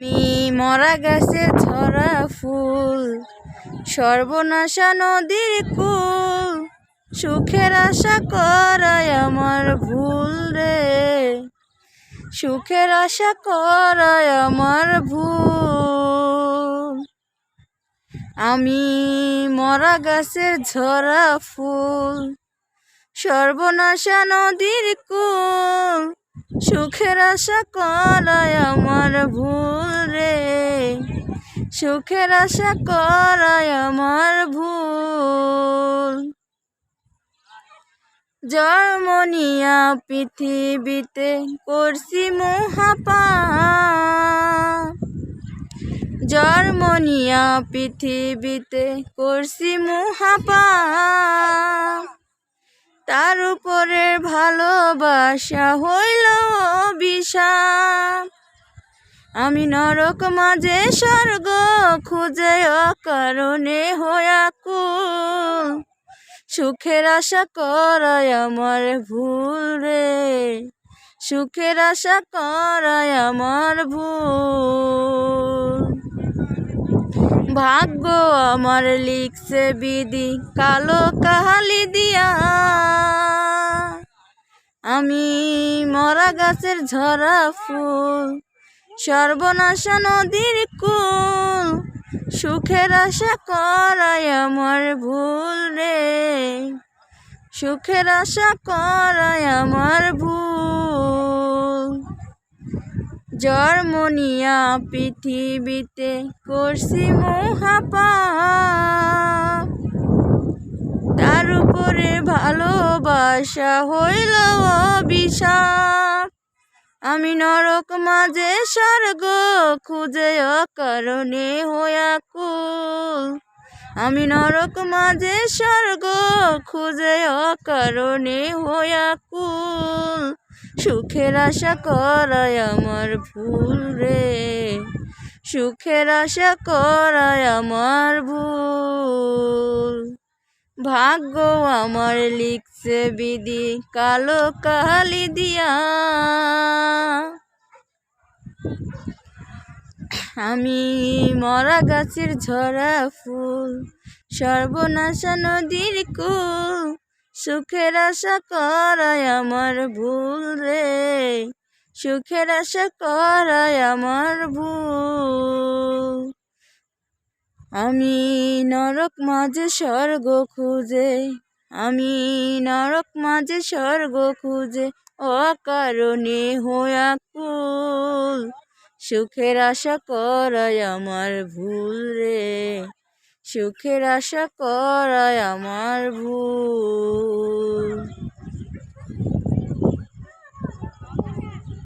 আমি মরা গেছে ঝরা ফুল, সর্বনাশা নদীর কুল, সুখের আশা করায় আমার ভুল রে। সুখের আশা করায় আমার ভুল। আমি মরা গাছের ঝরা ফুল, সর্বনাশা নদীর কুল সুখের আশা করায় আমার ভুল রে। সুখের আশা করায় আমার ভুল। জন্মনিয়া পৃথিবীতে করছি মহাপা জন্মনিয়া পৃথিবীতে করছি মহাপা তার উপরে ভালোবাসা হইল অভিশাপ। আমি নরক মাঝে স্বর্গ খুঁজে অকারণে হয়াকু সুখের আশা করায় আমার ভুল রে। সুখের আশা করায় আমার ভুল। ভাগ্য আমার লিখছে বিধি, কালো কাহালি দিয়া। আমি মরা গাছের ঝরা ফুল, সর্বনাশা নদীর কুল, সুখের আশা করাই আমার ভুল রে। সুখের আশা করাই আমার ভুল। জন্মনিয়া পৃথিবীতে করছি মহাপাপ। তার উপরে ভালোবাসা হইল অভিশাপ। আমি নরক মাঝে স্বর্গ খুঁজে অকারণে হয়াকুল আমি নরক মাঝে স্বর্গ খুঁজে অকারণে হয়াকুল সুখের আশা করায় আমার ভুল রে। সুখের আশা করায় আমার ভুল। ভাগ্য আমার লিখছে বিধি, কালো কালি দিয়া। আমি মরা গাছের ঝরা ফুল, সর্বনাশা নদীর কুল। সুখের আশা করায় আমার ভুল রে। সুখের আশা করায় আমার ভুল। আমি নরক মাঝে স্বর্গ খুঁজে, আমি নরক মাঝে স্বর্গ খুঁজে, অকারণে হয়া কুল সুখের আশা করায় আমার ভুল রে। সুখের আশা করায় আমার ভুল।